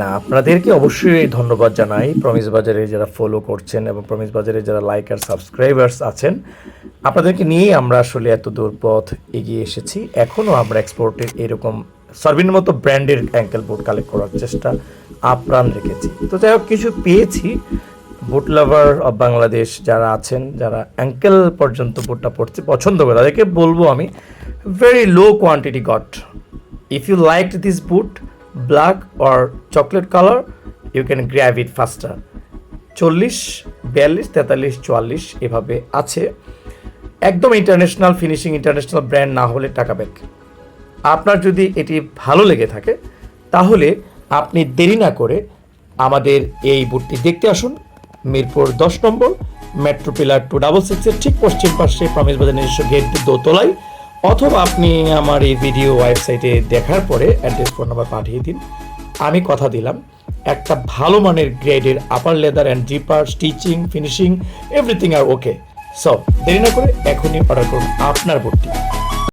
না, আপনাদেরকে অবশ্যই ধন্যবাদ জানাই। প্রমিস বাজারে যারা ফলো করছেন এবং প্রমিস বাজারে যারা লাইক আর সাবস্ক্রাইবার্স আছেন, আপনাদেরকে নিয়েই আমরা আসলে এত দূর পথ এগিয়ে এসেছি। এখনও আমরা এক্সপোর্টের এরকম সার্ভিন মতো ব্র্যান্ডের অ্যাঙ্কেল বুট কালেক্ট করার চেষ্টা আপ্রাণ রেখেছি। তো যাই হোক, কিছু পেয়েছি। বুট লাভার অফ বাংলাদেশ যারা আছেন, যারা অ্যাঙ্কেল পর্যন্ত বুটটা পড়তে পছন্দ করে, তাদেরকে বলব আমি very low quantity got if you liked this boot black or chocolate color you can grab it faster. চল্লিশ, বিয়াল্লিশ, তেতাল্লিশ, চুয়াল্লিশ এভাবে আছে। একদম ইন্টারন্যাশনাল ফিনিশিং ইন্টারন্যাশনাল ব্র্যান্ড না হলে টাকা ব্যাক আপনার যদি এটি ভালো লেগে থাকে, তাহলে আপনি দেরি না করে আমাদের এই বুটটি দেখতে আসুন। মিরপুর দশ নম্বর মেট্রো পিলার টু ডাবল সিক্সের ঠিক পশ্চিম পাশে প্রমেশ বাজার নিজস্ব গেট দোতলায়। অথবা আপনি আমার এই ভিডিও ওয়েবসাইটে দেখার পরে অ্যাড্রেস ফোন নাম্বার পাঠিয়ে দিন। আমি কথা দিলাম, একটা ভালো মানের গ্রেডের upper leather and zipper stitching finishing everything R okay সব দেরি না করে এখনই অর্ডার করুন আপনার বুটটি